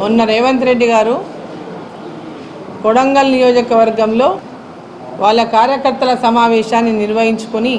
మొన్న రేవంత్ రెడ్డి గారు కొడంగల్ నియోజకవర్గంలో వాళ్ళ కార్యకర్తల సమావేశాన్ని నిర్వహించుకొని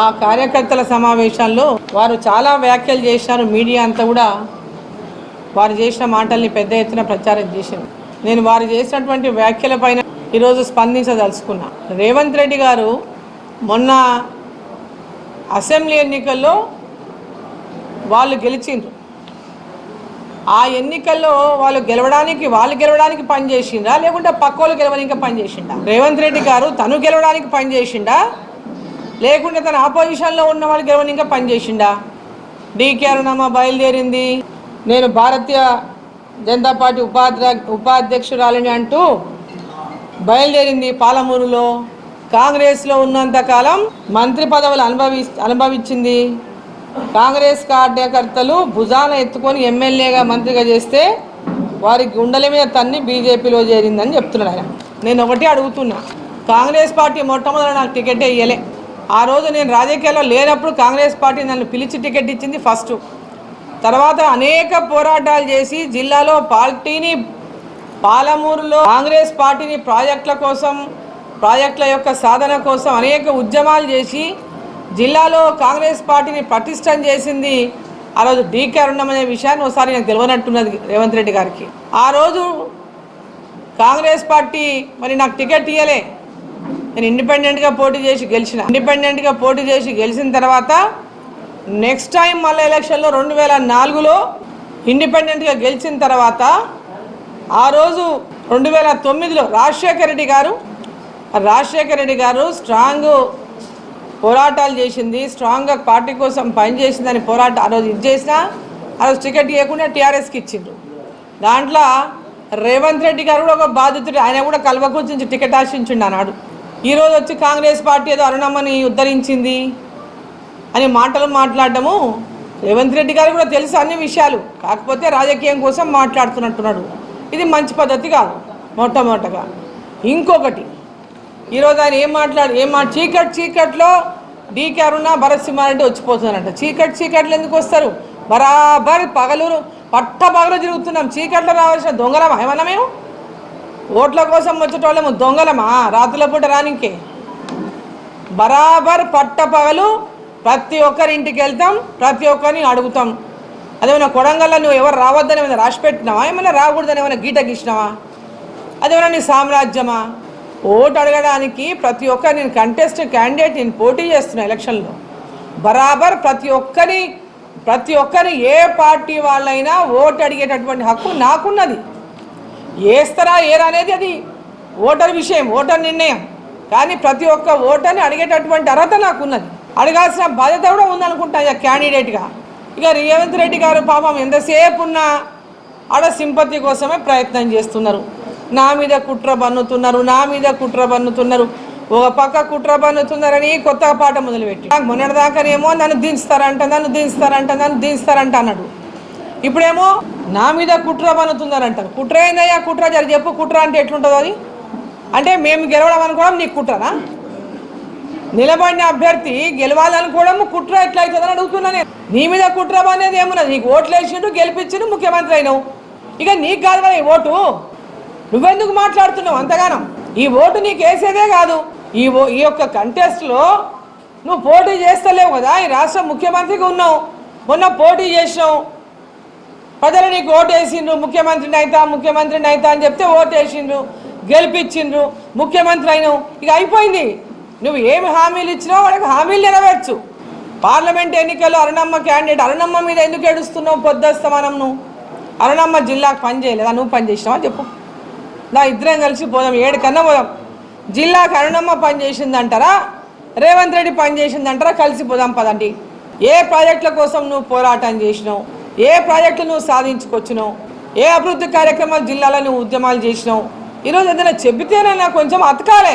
ఆ కార్యకర్తల సమావేశంలో వారు చాలా వ్యాఖ్యలు చేశారు. మీడియా అంతా కూడా వారు చేసిన మాటల్ని పెద్ద ఎత్తున ప్రచారం చేసింది. నేను వారు చేసినటువంటి వ్యాఖ్యల పైన ఈరోజు స్పందించదలుచుకున్నా. రేవంత్ రెడ్డి గారు మొన్న అసెంబ్లీ ఎన్నికల్లో వాళ్ళు గెలిచిండ్రు. ఆ ఎన్నికల్లో వాళ్ళు గెలవడానికి వాళ్ళు గెలవడానికి పనిచేసిండా లేకుంటే పక్కోళ్ళు గెలవడానికి పనిచేసిండా రేవంత్ రెడ్డి గారు తను గెలవడానికి పనిచేసిండా లేకుంటే తన ఆపోజిషన్లో ఉన్న వాళ్ళు గెలవడానికి పనిచేసిండా డీకే అరుణమ్మ బయలుదేరింది. నేను భారతీయ జనతా పార్టీ ఉపాధ్య ఉపాధ్యక్షురాలని అంటూ బయలుదేరింది పాలమూరులో. కాంగ్రెస్లో ఉన్నంతకాలం మంత్రి పదవులు అనుభవి అనుభవించింది. కాంగ్రెస్ కార్యకర్తలు భుజాన ఎత్తుకొని ఎమ్మెల్యేగా మంత్రిగా చేస్తే వారి గుండెల మీద తన్ని బీజేపీలో చేరిందని చెప్తున్నాడు ఆయన. నేను ఒకటి అడుగుతున్నా. కాంగ్రెస్ పార్టీ మొట్టమొదట నాకు టికెట్ ఇయ్యలే. ఆ రోజు నేను రాజకీయాల్లో లేనప్పుడు కాంగ్రెస్ పార్టీ నన్ను పిలిచి టికెట్ ఇచ్చింది ఫస్ట్. తర్వాత అనేక పోరాటాలు చేసి జిల్లాలో పార్టీని పాలమూరులో కాంగ్రెస్ పార్టీని ప్రాజెక్టుల కోసం ప్రాజెక్టుల యొక్క సాధన కోసం అనేక ఉద్యమాలు చేసి జిల్లాలో కాంగ్రెస్ పార్టీని పటిష్టం చేసింది ఆ రోజు డీకే అరుణం అనే విషయాన్ని ఒకసారి నాకు తెలియనట్టున్నది రేవంత్ రెడ్డి గారికి. ఆ రోజు కాంగ్రెస్ పార్టీ మరి నాకు టికెట్ ఇవ్వలే నేను ఇండిపెండెంట్గా పోటీ చేసి గెలిచిన. ఇండిపెండెంట్గా పోటీ చేసి గెలిచిన తర్వాత నెక్స్ట్ టైం మళ్ళీ ఎలక్షన్లో రెండు వేల నాలుగులో ఇండిపెండెంట్గా గెలిచిన తర్వాత ఆ రోజు రెండు వేల తొమ్మిదిలో రాజశేఖర రెడ్డి గారు రాజశేఖర రెడ్డి గారు స్ట్రాంగ్ పోరాటాలు చేసింది స్ట్రాంగ్గా పార్టీ కోసం పనిచేసిందని పోరాటం ఆ రోజు ఇది చేసినా ఆ రోజు టికెట్ ఇవ్వకుండా టీఆర్ఎస్కి ఇచ్చిండ్రు. దాంట్లో రేవంత్ రెడ్డి గారు కూడా ఒక బాధితుడు ఆయన కూడా కల్వకుంచి టికెట్ ఆశించిండు అన్నాడు. ఈరోజు వచ్చి కాంగ్రెస్ పార్టీ ఏదో అరుణమ్మని ఉద్ధరించింది అని మాటలు మాట్లాడటము రేవంత్ రెడ్డి గారు కూడా తెలుసు అన్ని విషయాలు. కాకపోతే రాజకీయం కోసం మాట్లాడుతున్నట్టున్నాడు. ఇది మంచి పద్ధతి కాదు మొట్టమొదటగా. ఇంకొకటి ఈరోజు ఆయన ఏం మాట్లాడు ఏం మా చీకట్ చీకట్లో డీకే అరుణ భరత్ సింహారెడ్డి వచ్చిపోతున్నారంట. చీకట్ చీకట్లు ఎందుకు వస్తారు? బరాబర్ పగలూరు పట్ట పగలు తిరుగుతున్నాం. చీకట్లో రావాల్సిన దొంగలమా? ఏమన్నా మేము? ఓట్ల కోసం వచ్చేటోళ్ళము దొంగలమా? రాత్రుల పూట రానికే. బరాబర్ పట్ట పగలు ప్రతి ఒక్కరి ఇంటికి వెళ్తాం ప్రతి ఒక్కరిని అడుగుతాం. అదేమైనా కొడంగల్లో నువ్వు ఎవరు రావద్దని ఏమైనా రాసి పెట్టినావా? ఏమైనా రాకూడదని ఏమైనా గీట గీసినావా? అదేమైనా నీ సామ్రాజ్యమా? ఓటు అడగడానికి ప్రతి ఒక్కరు నేను కంటెస్ట్ క్యాండిడేట్ నేను పోటీ చేస్తున్నా ఎలక్షన్లో బరాబర్ ప్రతి ఒక్కరి ప్రతి ఒక్కరి ఏ పార్టీ వాళ్ళైనా ఓటు అడిగేటటువంటి హక్కు నాకున్నది. వేస్తారా ఏరా అనేది అది ఓటర్ విషయం ఓటర్ నిర్ణయం. కానీ ప్రతి ఒక్క ఓటర్ని అడిగేటటువంటి అర్హత నాకున్నది. అడగాల్సిన బాధ్యత కూడా ఉందనుకుంటా ఇక క్యాండిడేట్గా ఇక రేవంత్ రెడ్డి గారు పాపం ఎంతసేపు ఉన్నా ఆడ సింపతి కోసమే ప్రయత్నం చేస్తున్నారు. నా మీద కుట్ర బన్నుతున్నారు నా మీద కుట్ర బన్నుతున్నారు. ఒక పక్క కుట్ర బన్నుతున్నారని కొత్త పాట మొదలుపెట్టి. నాకు మొన్నటిదాకానేమో నన్ను దించుతారంట నన్ను దించుతారంట నన్ను దించుతారంట అన్నాడు. ఇప్పుడేమో నా మీద కుట్ర బన్నుతున్నారంటారు. కుట్ర ఏందయ్యా? కుట్ర జరి చెప్పు కుట్ర అంటే ఎట్లుంటుంది అది. అంటే మేము గెలవడం అనుకోవడం నీకు కుట్రనా? నిలబడిన అభ్యర్థి గెలవాలనుకోవడం కుట్ర ఎట్లయితుందని అడుగుతున్నా నేను. నీ మీద కుట్ర అనేది ఏమున్నది? నీకు ఓట్లు వేసిండు గెలిపించిండు ముఖ్యమంత్రి అయినావు. ఇక నీకు కాదు కదా ఈ ఓటు. నువ్వెందుకు మాట్లాడుతున్నావు అంతగానం? ఈ ఓటు నీకు వేసేదే కాదు. ఈ ఓ ఈ యొక్క కంటెస్ట్లో నువ్వు పోటీ చేస్తలేవు కదా. ఈ రాష్ట్ర ముఖ్యమంత్రిగా ఉన్నావు. మొన్న పోటీ చేసినావు. ప్రజలు నీకు ఓటు వేసిండ్రు. ముఖ్యమంత్రిని అయితా ముఖ్యమంత్రిని అయితా అని చెప్తే ఓటు వేసిండ్రు. గెలిపించిండ్రు. ముఖ్యమంత్రి అయినావు. ఇక అయిపోయింది. నువ్వు ఏమి హామీలు ఇచ్చినావు వాళ్ళకి హామీలు నెరవేర్చు. పార్లమెంట్ ఎన్నికల్లో అరుణమ్మ క్యాండిడేట్ అరుణమ్మ మీద ఎందుకు ఏడుస్తున్నావు పొద్దుస్తమానం నువ్వు అరుణమ్మ జిల్లాకు పని చేయలేదా? నువ్వు పని చేసినావా? చెప్పు. నా ఇద్దరం కలిసి పోదాం ఏడు కన్నా పోదాం. జిల్లా అరుణమ్మ పనిచేసిందంటారా రేవంత్ రెడ్డి పనిచేసిందంటారా కలిసి పోదాం పదండి. ఏ ప్రాజెక్టుల కోసం నువ్వు పోరాటం చేసినావు? ఏ ప్రాజెక్టులు నువ్వు సాధించుకొచ్చినావు? ఏ అభివృద్ధి కార్యక్రమాలు జిల్లాలో నువ్వు ఉద్యమాలు చేసినావు? ఈరోజు ఏదైనా చెబితేనే నాకు కొంచెం అతకాలే.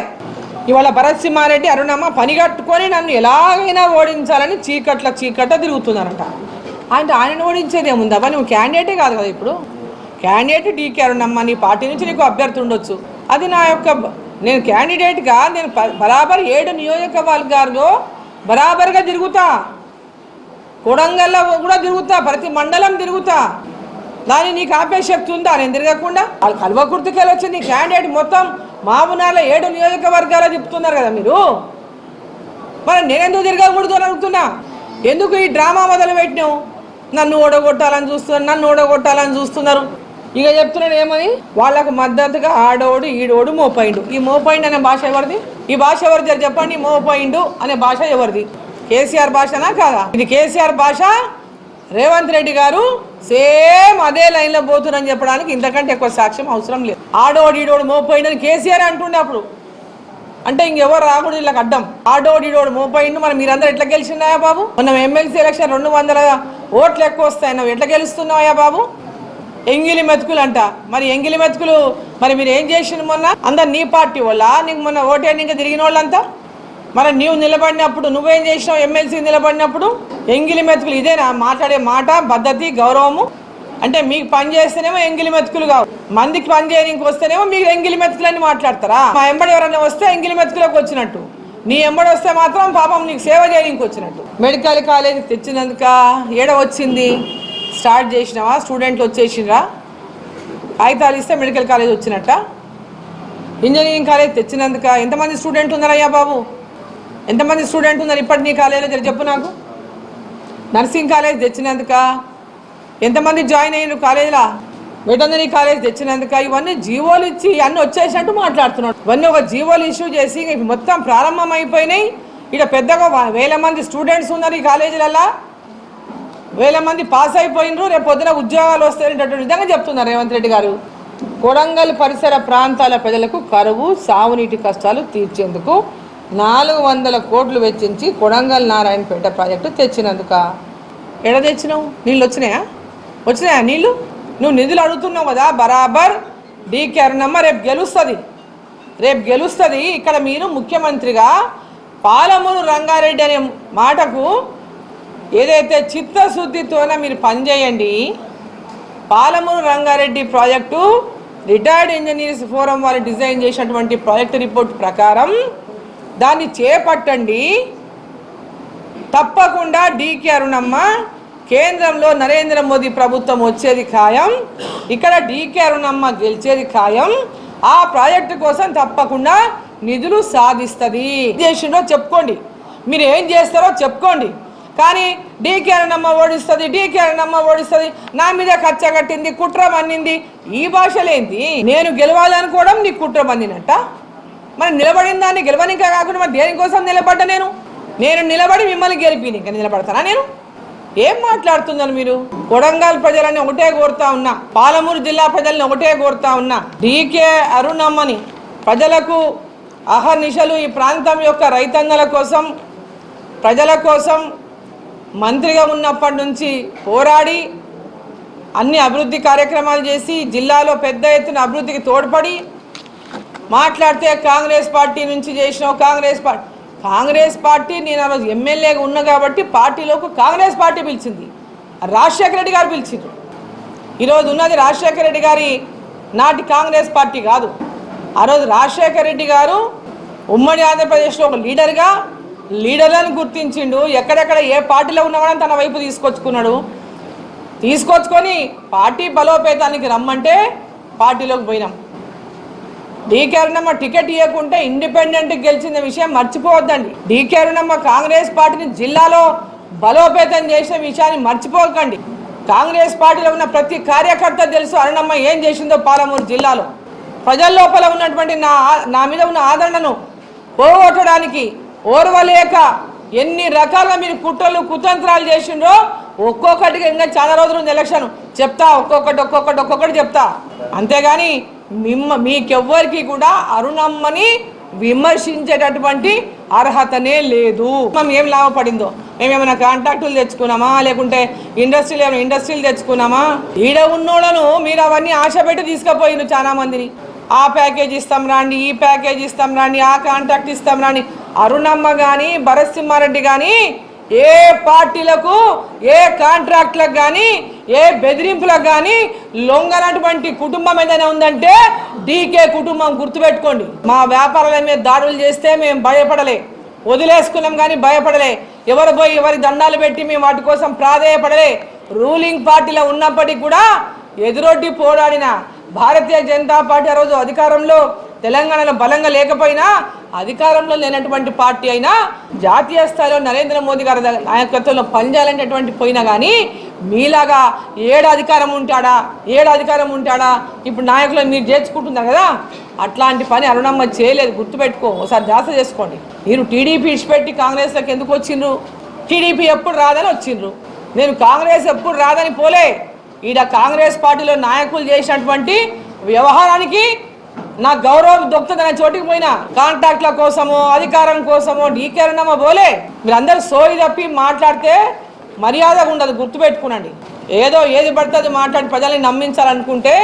ఇవాళ భరత్ సింహారెడ్డి అరుణమ్మ పని కట్టుకొని నన్ను ఎలాగైనా ఓడించాలని చీకట్ల చీకట్ల తిరుగుతున్నారంట. అంటే ఆయనను ఓడించేది నువ్వు క్యాండిడేటే కాదు కదా ఇప్పుడు? క్యాండిడేట్ డీకే అరుణమ్మ నీ పార్టీ నుంచి నీకు అభ్యర్థి ఉండొచ్చు. అది నా యొక్క నేను క్యాండిడేట్గా నేను ప- బరాబర్ ఏడు నియోజకవర్గాల్లో బరాబర్గా తిరుగుతా. కొడంగల్లో కూడా తిరుగుతా ప్రతి మండలం తిరుగుతా. దాన్ని నీకు ఆపే శక్తి ఉందా? నేను తిరగకుండా. వాళ్ళు కల్వకుర్తికెళ్ళి వచ్చి నీ క్యాండిడేట్ మొత్తం మామూనాల ఏడు నియోజకవర్గాలు చెప్తున్నారు కదా మీరు. మరి నేనెందుకు తిరగకూడదు అని అడుగుతున్నా? ఎందుకు ఈ డ్రామా మొదలు పెట్టినావు నన్ను ఓడగొట్టాలని చూస్తున్నారు నన్ను ఓడగొట్టాలని చూస్తున్నారు. ఇక చెప్తున్నాడు ఏమని? వాళ్ళకు మద్దతుగా ఆడోడు ఈడోడు మోపైండు ఈ మోపైండు అనే భాష ఎవరిది? ఈ భాష ఎవరిది చెప్పండి. మోపైండు అనే భాష ఎవరిది? కేసీఆర్ భాషనా కాదా? ఇది కేసీఆర్ భాష. రేవంత్ రెడ్డి గారు సేమ్ అదే లైన్లో పోతున్నారని చెప్పడానికి ఇంతకంటే ఎక్కువ సాక్ష్యం అవసరం లేదు. ఆడోడు ఈడోడు అని కేసీఆర్ అంటుండే అప్పుడు. అంటే ఇంకెవరు రాకూడదు వీళ్ళకి అడ్డం. ఆడోడు ఈడోడు మోపోయిండు మనం మీరందరూ ఎట్లా గెలిచినాయా బాబు? మనం ఎమ్మెల్సీ ఎలక్షన్ రెండు వందల ఓట్లు ఎక్కువ వస్తాయి నువ్వు ఎట్లా గెలుస్తున్నావా బాబు? ఎంగిలి మెతుకులు అంట. మరి ఎంగిలి మెతుకులు మరి మీరు ఏం చేసిండు మొన్న? అందరు నీ పార్టీ వాళ్ళ? నీకు మొన్న ఓటే ఇంకా తిరిగిన వాళ్ళంతా మరి నీవు నిలబడినప్పుడు నువ్వేం చేసినావు? ఎమ్మెల్సీ నిలబడినప్పుడు ఎంగిలి మెతుకులు ఇదేనా? మాట్లాడే మాట పద్ధతి గౌరవము? అంటే మీకు పని చేస్తేనేమో ఎంగిలి మెతుకులు కావు. మందికి పని చేయడానికి వస్తేనేమో మీకు ఎంగిలి మెతుకులని మాట్లాడతారా? మా ఎంబడి ఎవరైనా వస్తే ఎంగిలి మెతుకులకు వచ్చినట్టు. నీ ఎంబడి వస్తే మాత్రం పాపం నీకు సేవ చేయడానికి వచ్చినట్టు. మెడికల్ కాలేజ్ తెచ్చినందుక? ఏడ వచ్చింది? స్టార్ట్ చేసినావా? స్టూడెంట్లు వచ్చేసిండ్రా కాగితాలు ఇస్తే మెడికల్ కాలేజ్ వచ్చినట్ట? ఇంజనీరింగ్ కాలేజ్ తెచ్చినందుక ఎంతమంది స్టూడెంట్ ఉన్నారయ్యా బాబు? ఎంతమంది స్టూడెంట్ ఉన్నారు ఇప్పటి నీ కాలేజీలో? జర చెప్పు నాకు. నర్సింగ్ కాలేజ్ తెచ్చినందుక ఎంతమంది జాయిన్ అయ్యారు కాలేజీలో? వెటనరీ కాలేజ్ తెచ్చినందుక ఇవన్నీ జీవోలు ఇచ్చి అన్నీ వచ్చేసినట్టు మాట్లాడుతున్నాడు. ఇవన్నీ ఒక జీవోలు ఇష్యూ చేసి మొత్తం ప్రారంభం అయిపోయినాయి ఇక్కడ పెద్దగా వేల మంది స్టూడెంట్స్ ఉన్నారు ఈ కాలేజీలలో వేల మంది పాస్ అయిపోయినరు రేపు పొద్దున ఉద్యోగాలు వస్తాయనేటటువంటి విధంగా చెప్తున్నారు రేవంత్ రెడ్డి గారు. కొడంగల్ పరిసర ప్రాంతాల ప్రజలకు కరువు సాగునీటి కష్టాలు తీర్చేందుకు నాలుగు వందల కోట్లు వెచ్చించి కొడంగల్ నారాయణపేట ప్రాజెక్టు తెచ్చినందుక. ఎడ తెచ్చినావు? నీళ్ళు వచ్చినాయా? వచ్చినాయా నీళ్ళు? నువ్వు నిధులు అడుగుతున్నావు కదా బరాబర్. డీకే అరుణమ్మ రేపు గెలుస్తుంది. రేపు గెలుస్తుంది. ఇక్కడ మీరు ముఖ్యమంత్రిగా పాలమూరు రంగారెడ్డి అనే మాటకు ఏదైతే చిత్తశుద్ధితోనే మీరు పనిచేయండి Palamuru Rangareddy project retired engineers forum వారు డిజైన్ చేసినటువంటి ప్రాజెక్ట్ రిపోర్ట్ ప్రకారం దాన్ని చేపట్టండి. తప్పకుండా డీకే అరుణమ్మ కేంద్రంలో నరేంద్ర మోదీ ప్రభుత్వం వచ్చేది ఖాయం ఇక్కడ డీకే అరుణమ్మ గెలిచేది ఖాయం ఆ ప్రాజెక్టు కోసం తప్పకుండా నిధులు సాధిస్తుంది. చేసిండో చెప్పుకోండి. మీరు ఏం చేస్తారో చెప్పుకోండి. కానీ డీకే అరుణమ్మ ఓడిస్తుంది డీకే అరుణమ్మ ఓడిస్తుంది. నా మీద ఖర్చ కట్టింది కుట్ర మన్నింది ఈ భాషలేంది నేను గెలవాలనుకోవడం నీకు కుట్ర మన్నినట్ట మరి నిలబడిన దాన్ని గెలవనిక కాకుండా మరి దేనికోసం నిలబడ్డా నేను? నేను నిలబడి మిమ్మల్ని గెలిపి ఇంకా నిలబడతానా నేను? ఏం మాట్లాడుతున్నారు మీరు? కొడంగల్ ప్రజలని ఒకటే కోరుతా ఉన్నా పాలమూరు జిల్లా ప్రజల్ని ఒకటే కోరుతా ఉన్నా డీకే అరుణమ్మని ప్రజలకు అహర్నిశలు ఈ ప్రాంతం యొక్క రైతన్నల కోసం ప్రజల కోసం మంత్రిగా ఉన్నప్పటి నుంచి పోరాడి అన్ని అభివృద్ధి కార్యక్రమాలు చేసి జిల్లాలో పెద్ద ఎత్తున అభివృద్ధికి తోడ్పడి మాట్లాడితే కాంగ్రెస్ పార్టీ నుంచి చేసినావు కాంగ్రెస్ పార్టీ కాంగ్రెస్ పార్టీ నేను ఆ రోజు ఎమ్మెల్యేగా ఉన్నా కాబట్టి పార్టీలోకి కాంగ్రెస్ పార్టీ పిలిచింది. రాజశేఖర రెడ్డి గారు పిలిచిండ్రు. ఈరోజు ఉన్నది రాజశేఖర రెడ్డి గారి నాటి కాంగ్రెస్ పార్టీ కాదు. ఆ రోజు రాజశేఖర రెడ్డి గారు ఉమ్మడి ఆంధ్రప్రదేశ్లో ఒక లీడర్గా లీడర్లను గుర్తించిండు. ఎక్కడెక్కడ ఏ పార్టీలో ఉన్నవాడని తన వైపు తీసుకొచ్చుకున్నాడు. తీసుకొచ్చుకొని పార్టీ బలోపేతానికి రమ్మంటే పార్టీలోకి పోయినాం. డీకే అరుణమ్మ టికెట్ ఇవ్వకుంటే ఇండిపెండెంట్ గెలిచిన విషయం మర్చిపోవద్దండి. డీకే అరుణమ్మ కాంగ్రెస్ పార్టీని జిల్లాలో బలోపేతం చేసిన విషయాన్ని మర్చిపోకండి. కాంగ్రెస్ పార్టీలో ఉన్న ప్రతి కార్యకర్త తెలుసు అరుణమ్మ ఏం చేసిందో పాలమూరు జిల్లాలో. ప్రజల లోపల ఉన్నటువంటి నా నా మీద ఉన్న ఆదరణను పోగొట్టడానికి ఓర్వలేక ఎన్ని రకాల మీరు కుట్రలు కుతంత్రాలు చేసిండ్రో ఒక్కొక్కటిగా ఇంకా చాలా రోజులు ఉంది ఎలక్షన్. చెప్తా ఒక్కొక్కటి ఒక్కొక్కటి ఒక్కొక్కటి చెప్తా. అంతేగాని మిమ్మ మీకెవ్వరికి కూడా అరుణమ్మని విమర్శించేటటువంటి అర్హతనే లేదు. మనం ఏం లాభపడిందో? మేమేమైనా కాంట్రాక్టులు తెచ్చుకున్నామా? లేకుంటే ఇండస్ట్రీలు ఏమైనా ఇండస్ట్రీలు తెచ్చుకున్నామా? ఈడ ఉన్నోళ్ళను మీరు అవన్నీ ఆశ పెట్టి తీసుకుపోయిండ్రు చాలా మందిని ఆ ప్యాకేజ్ ఇస్తాం రాండి ఈ ప్యాకేజ్ ఇస్తాం రాండి ఆ కాంట్రాక్ట్ ఇస్తాం రాండి. అరుణమ్మ కానీ భరత్సింహారెడ్డి కానీ ఏ పార్టీలకు ఏ కాంట్రాక్ట్లకు కానీ ఏ బెదిరింపులకు కానీ లొంగనటువంటి కుటుంబం ఏదైనా ఉందంటే డీకే కుటుంబం గుర్తుపెట్టుకోండి. మా వ్యాపారాల మీద దాడులు చేస్తే మేము భయపడలే. వదిలేసుకున్నాం కానీ భయపడలే. ఎవరు పోయి ఎవరి దండాలు పెట్టి మేము వాటి కోసం ప్రాధేయపడలే. రూలింగ్ పార్టీలో ఉన్నప్పటికీ కూడా ఎదురొడ్డి పోరాడిన భారతీయ జనతా పార్టీ ఆ రోజు అధికారంలో తెలంగాణలో బలంగా లేకపోయినా అధికారంలో లేనటువంటి పార్టీ అయినా జాతీయ స్థాయిలో నరేంద్ర మోదీ గారి నాయకత్వంలో పనిచేయాలనేటువంటి పోయినా కానీ మీలాగా ఏడు అధికారం ఉంటాడా ఏడు అధికారం ఉంటాడా ఇప్పుడు నాయకులను మీరు చేర్చుకుంటున్నారు కదా అట్లాంటి పని అరుణమ్మ చేయలేదు గుర్తుపెట్టుకో ఒకసారి జాస చేసుకోండి. మీరు టీడీపీ ఇచ్చిపెట్టి కాంగ్రెస్లోకి ఎందుకు వచ్చిండ్రు? టీడీపీ ఎప్పుడు రాదని వచ్చిండ్రు. నేను కాంగ్రెస్ ఎప్పుడు రాదని పోలే. ఈడ కాంగ్రెస్ పార్టీలో నాయకులు చేసినటువంటి వ్యవహారానికి నా గౌరవం దొక్కుతుంది నా చోటికి పోయినా. కాంట్రాక్ట్ల కోసమో అధికారం కోసమో డీకేరణమో పోలే మీరందరూ సోయి తప్పి మాట్లాడితే మర్యాదగా ఉండదు గుర్తుపెట్టుకునండి. ఏదో ఏది పడితే అది మాట్లాడి ప్రజల్ని నమ్మించాలనుకుంటే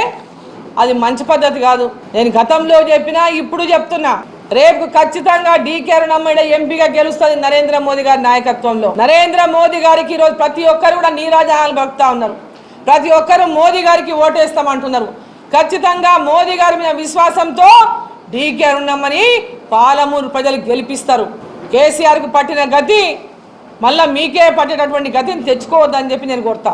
అది మంచి పద్ధతి కాదు. నేను గతంలో చెప్పినా ఇప్పుడు చెప్తున్నా. రేపు ఖచ్చితంగా డీకే నమ్మడ ఎంపీగా గెలుస్తుంది నరేంద్ర మోదీ గారి నాయకత్వంలో. నరేంద్ర మోదీ గారికి ఈరోజు ప్రతి ఒక్కరు కూడా నీరాజనాలు భక్తా ఉన్నారు. ప్రతి ఒక్కరు మోదీ గారికి ఓటేస్తామంటున్నారు. ఖచ్చితంగా మోదీ గారి మీద విశ్వాసంతో డీకే అరుణమ్మని పాలమూరు ప్రజలు గెలిపిస్తారు. కేసీఆర్కి పట్టిన గతి మళ్ళీ మీకే పట్టేటటువంటి గతిని తెచ్చుకోవద్దని చెప్పి నేను కోరుతా